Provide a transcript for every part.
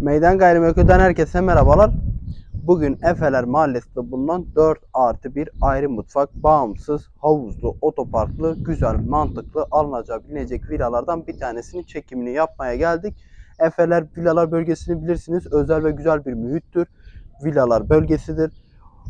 Meydan Gayrimenkul'den herkese merhabalar. Bugün Efeler Mahallesi'nde bulunan 4 artı 1 ayrı mutfak, bağımsız, havuzlu, otoparklı, güzel, mantıklı alınabilecek villalardan bir tanesinin çekimini yapmaya geldik. Efeler villalar bölgesini bilirsiniz. Özel ve güzel bir mühittir. Villalar bölgesidir.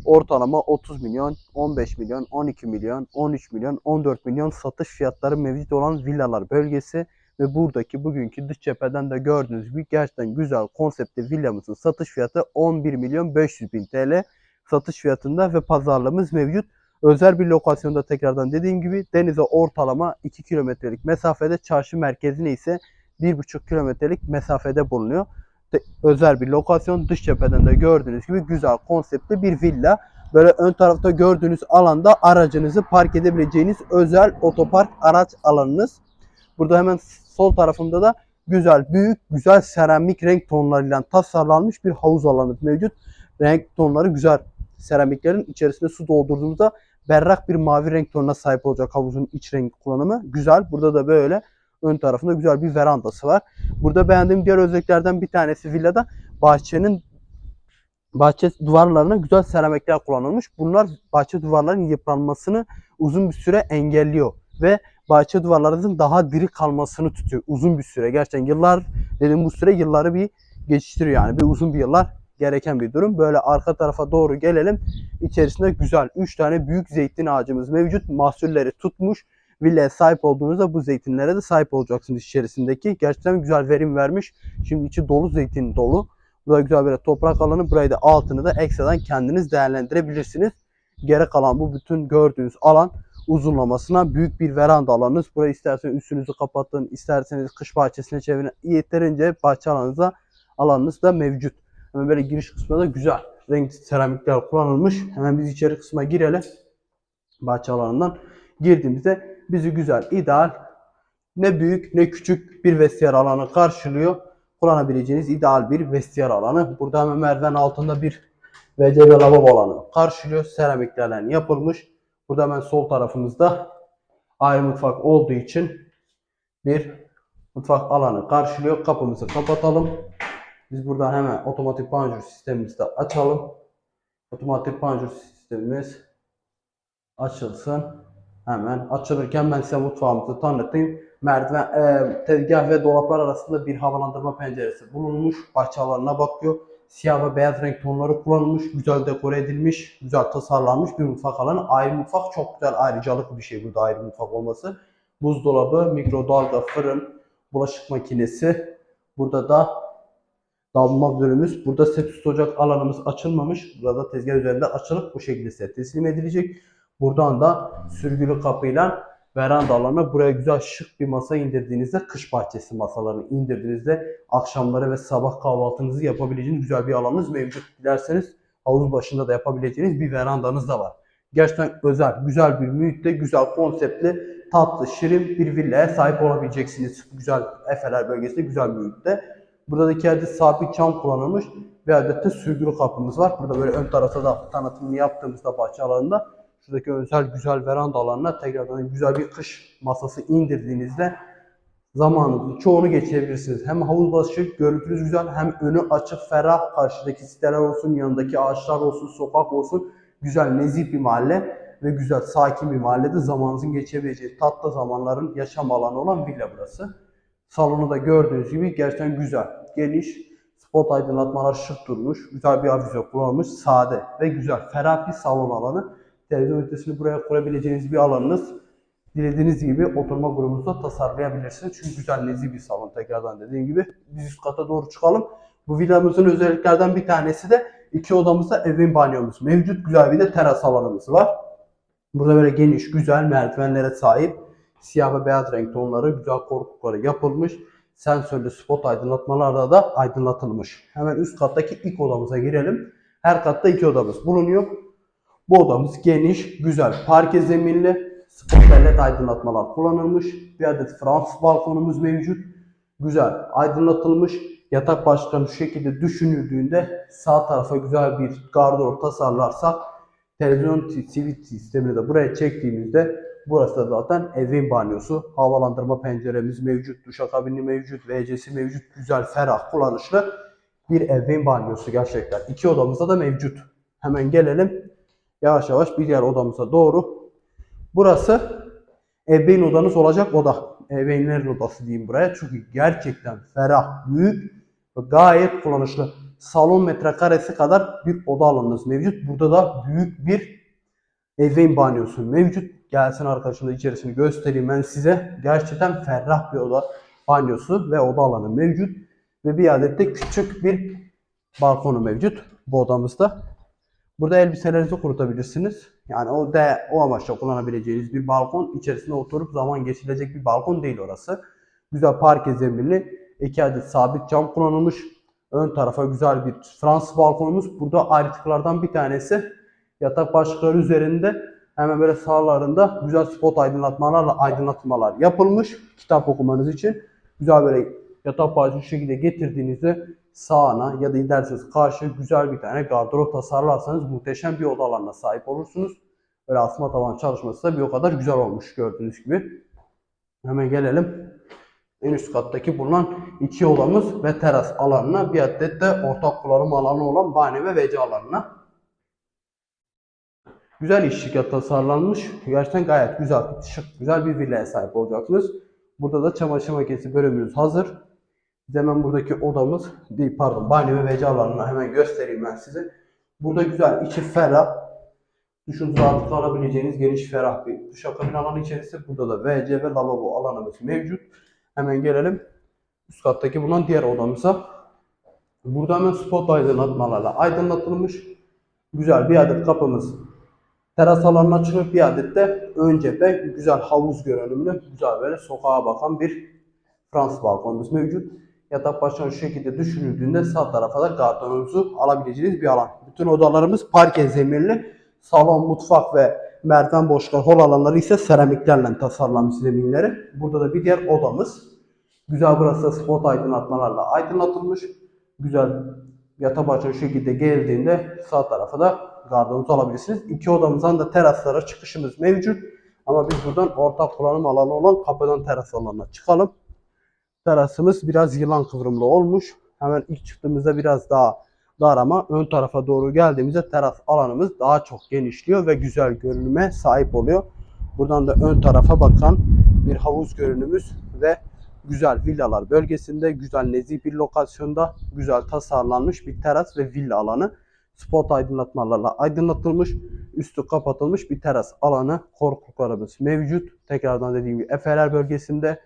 Ortalama 30 milyon, 15 milyon, 12 milyon, 13 milyon, 14 milyon satış fiyatları mevcut olan villalar bölgesi ve buradaki bugünkü dış cepheden de gördüğünüz gibi gerçekten güzel konseptli villamızın satış fiyatı 11 milyon 500 bin TL satış fiyatında ve pazarlığımız mevcut. Özel bir lokasyonda tekrardan dediğim gibi denize ortalama 2 kilometrelik mesafede çarşı merkezine ise 1,5 kilometrelik mesafede bulunuyor. Özel bir lokasyon dış cepheden de gördüğünüz gibi güzel konseptli bir villa. Böyle ön tarafta gördüğünüz alanda aracınızı park edebileceğiniz özel otopark araç alanınız. Burada hemen sol tarafında da güzel, büyük, güzel seramik renk tonlarıyla tasarlanmış bir havuz alanı mevcut. Renk tonları güzel. Seramiklerin içerisine su doldurduğumuzda berrak bir mavi renk tonuna sahip olacak havuzun iç renk kullanımı. Güzel. Burada da böyle ön tarafında güzel bir verandası var. Burada beğendiğim diğer özelliklerden bir tanesi villada bahçenin bahçe duvarlarına güzel seramikler kullanılmış. Bunlar bahçe duvarlarının yıpranmasını uzun bir süre engelliyor ve bahçe duvarlarının daha diri kalmasını tutuyor uzun bir süre. Gerçekten yıllar dedim bu süre yılları bir geçiştiriyor yani bir uzun bir yıllar gereken bir durum. Böyle arka tarafa doğru gelelim. İçerisinde güzel 3 tane büyük zeytin ağacımız mevcut. Mahsulleri tutmuş. Villaya sahip olduğunuzda bu zeytinlere de sahip olacaksınız içerisindeki. Gerçekten güzel verim vermiş. Şimdi içi dolu zeytin dolu. Burada güzel böyle toprak alanı. Burayı da altını da ekstradan kendiniz değerlendirebilirsiniz. Geri kalan bu bütün gördüğünüz alan uzunlamasına büyük bir veranda alanınız. Burayı isterseniz üstünüzü kapatın, isterseniz kış bahçesine çevirin. Yeterince bahçe alanınızda alanınız da mevcut. Hemen böyle giriş kısmında da güzel renkli seramikler kullanılmış. Hemen biz içeri kısma girelim. Bahçe alanından girdiğimizde bizi güzel, ideal, ne büyük ne küçük bir vestiyer alanı karşılıyor. Kullanabileceğiniz ideal bir vestiyer alanı. Burada hemen merdiven altında bir ve lavabo alanı karşılıyor. Seramiklerle yapılmış. Burada hemen sol tarafımızda ayrı mutfak olduğu için bir mutfak alanı karşılıyor. Kapımızı kapatalım. Biz buradan hemen otomatik panjur sistemimizi de açalım. Otomatik panjur sistemimiz açılsın. Hemen açılırken ben size mutfağımızı tanıtayım. Merdiven, e, tezgah ve dolaplar arasında bir havalandırma penceresi bulunmuş. Bahçe alanına bakıyor. Siyah ve beyaz renk tonları kullanılmış. Güzel dekore edilmiş. Güzel tasarlanmış bir mutfak alanı. Ayrı mutfak çok güzel ayrıcalıklı bir şey burada ayrı mutfak olması. Buzdolabı, mikrodalga, fırın, bulaşık makinesi. Burada da Davulma bölümümüz. Burada sepsis ocak alanımız açılmamış. Burada tezgah üzerinde açılıp bu şekilde size teslim edilecek. Buradan da sürgülü kapıyla veranda alanı buraya güzel şık bir masa indirdiğinizde kış bahçesi masalarını indirdiğinizde akşamları ve sabah kahvaltınızı yapabileceğiniz güzel bir alanınız mevcut. Dilerseniz havuz başında da yapabileceğiniz bir verandanız da var. Gerçekten özel, güzel bir mühitte, güzel konseptli, tatlı, şirin bir villaya sahip olabileceksiniz. Güzel Efeler bölgesinde güzel bir mühitte. Burada da adet sabit çam kullanılmış. Adet de sürgülü kapımız var. Burada böyle ön tarafta da tanıtımını yaptığımızda bahçe alanında şuradaki özel güzel veranda alanına tekrardan güzel bir kış masası indirdiğinizde zamanınızın çoğunu geçirebilirsiniz. Hem havuz başı görüntünüz güzel hem önü açık ferah karşıdaki siteler olsun yanındaki ağaçlar olsun sokak olsun güzel nezih bir mahalle ve güzel sakin bir mahallede zamanınızın geçebileceği tatlı zamanların yaşam alanı olan villa burası. Salonu da gördüğünüz gibi gerçekten güzel, geniş, spot aydınlatmalar şık durmuş, güzel bir avize kullanılmış, sade ve güzel, ferah bir salon alanı. Televizyon ünitesini buraya kurabileceğiniz bir alanınız. Dilediğiniz gibi oturma grubunuzda tasarlayabilirsiniz. Çünkü güzel, nezih bir salon tekrardan dediğim gibi. Biz üst kata doğru çıkalım. Bu villamızın özelliklerden bir tanesi de iki odamızda evin banyomuz mevcut. Güzel bir de teras alanımız var. Burada böyle geniş, güzel merdivenlere sahip siyah ve beyaz renk tonları güzel korkulukları yapılmış. Sensörlü spot aydınlatmalarda da aydınlatılmış. Hemen üst kattaki ilk odamıza girelim. Her katta iki odamız bulunuyor. Bu odamız geniş, güzel, parke zeminli, spot led aydınlatmalar kullanılmış. Bir adet Fransız balkonumuz mevcut. Güzel, aydınlatılmış. Yatak başlıklarını şu şekilde düşünüldüğünde sağ tarafa güzel bir gardırop tasarlarsak televizyon TV sistemini de buraya çektiğimizde Burası da zaten evin banyosu. Havalandırma penceremiz mevcut, duşakabini mevcut, WC'si mevcut. Güzel, ferah, kullanışlı bir ebeveyn banyosu gerçekten. İki odamızda da mevcut. Hemen gelelim yavaş yavaş bir diğer odamıza doğru. Burası ebeveyn odanız olacak oda. Ebeveynlerin odası diyeyim buraya. Çünkü gerçekten ferah, büyük ve gayet kullanışlı. Salon metrekaresi kadar bir oda alanınız mevcut. Burada da büyük bir ebeveyn banyosu mevcut. Gelsin arkadaşım da içerisini göstereyim ben size. Gerçekten ferah bir oda banyosu ve oda alanı mevcut. Ve bir adet de küçük bir balkonu mevcut bu odamızda. Burada elbiselerinizi kurutabilirsiniz. Yani o da o amaçla kullanabileceğiniz bir balkon. İçerisinde oturup zaman geçirilecek bir balkon değil orası. Güzel parke zeminli. iki adet sabit cam kullanılmış. Ön tarafa güzel bir Fransız balkonumuz. Burada ayrıtıklardan bir tanesi yatak başlıkları üzerinde hemen böyle sağlarında güzel spot aydınlatmalarla aydınlatmalar yapılmış. Kitap okumanız için güzel böyle yatak başlığı şu şekilde getirdiğinizde sağına ya da giderseniz karşı güzel bir tane gardırop tasarlarsanız muhteşem bir oda alanına sahip olursunuz. Böyle asma tavan çalışması da bir o kadar güzel olmuş gördüğünüz gibi. Hemen gelelim en üst kattaki bulunan iki odamız ve teras alanına bir adet de ortak kullanım alanı olan banyo ve WC alanına. Güzel işçilik tasarlanmış. Gerçekten gayet güzel, şık, güzel bir villaya sahip olacaksınız. Burada da çamaşır makinesi bölümümüz hazır. Hemen buradaki odamız, değil pardon banyo ve WC alanını hemen göstereyim ben size. Burada güzel, içi ferah, duşunuzu rahatlıkla alabileceğiniz geniş ferah bir duşakabin alanı içerisinde. Burada da WC ve lavabo alanımız mevcut. Hemen gelelim üst kattaki bulunan diğer odamıza. Burada hemen spot aydınlatmalarla aydınlatılmış. Güzel bir adet kapımız teras alanına açılıyor. Bir adet de ön cephe güzel havuz görünümlü, güzel böyle sokağa bakan bir Fransız balkonumuz mevcut. Yatak başına şu şekilde düşünüldüğünde sağ tarafa da gardırobunuzu alabileceğiniz bir alan. Bütün odalarımız parke zeminli. Salon, mutfak ve merdiven boşlukları, hol alanları ise seramiklerle tasarlanmış zeminleri. Burada da bir diğer odamız. Güzel burası spot aydınlatmalarla aydınlatılmış. Güzel yatak başına şu şekilde geldiğinde sağ tarafa da gardırobunuzu alabilirsiniz. İki odamızdan da teraslara çıkışımız mevcut. Ama biz buradan ortak kullanım alanı olan kapıdan teras alanına çıkalım. Terasımız biraz yılan kıvrımlı olmuş. Hemen ilk çıktığımızda biraz daha dar ama ön tarafa doğru geldiğimizde teras alanımız daha çok genişliyor ve güzel görünüme sahip oluyor. Buradan da ön tarafa bakan bir havuz görünümüz ve güzel villalar bölgesinde, güzel nezih bir lokasyonda, güzel tasarlanmış bir teras ve villa alanı. Spot aydınlatmalarla aydınlatılmış, üstü kapatılmış bir teras alanı, korkuluklarımız mevcut. Tekrardan dediğim gibi Efeler bölgesinde,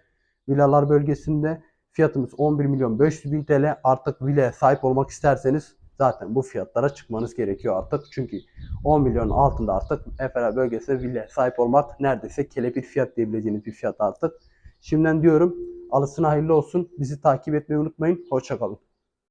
villalar bölgesinde fiyatımız 11 milyon 500 bin TL. Artık villaya sahip olmak isterseniz zaten bu fiyatlara çıkmanız gerekiyor artık. Çünkü 10 milyonun altında artık Efeler bölgesinde villaya sahip olmak neredeyse kelepir fiyat diyebileceğiniz bir fiyat artık. Şimdiden diyorum alısına hayırlı olsun. Bizi takip etmeyi unutmayın. Hoşçakalın.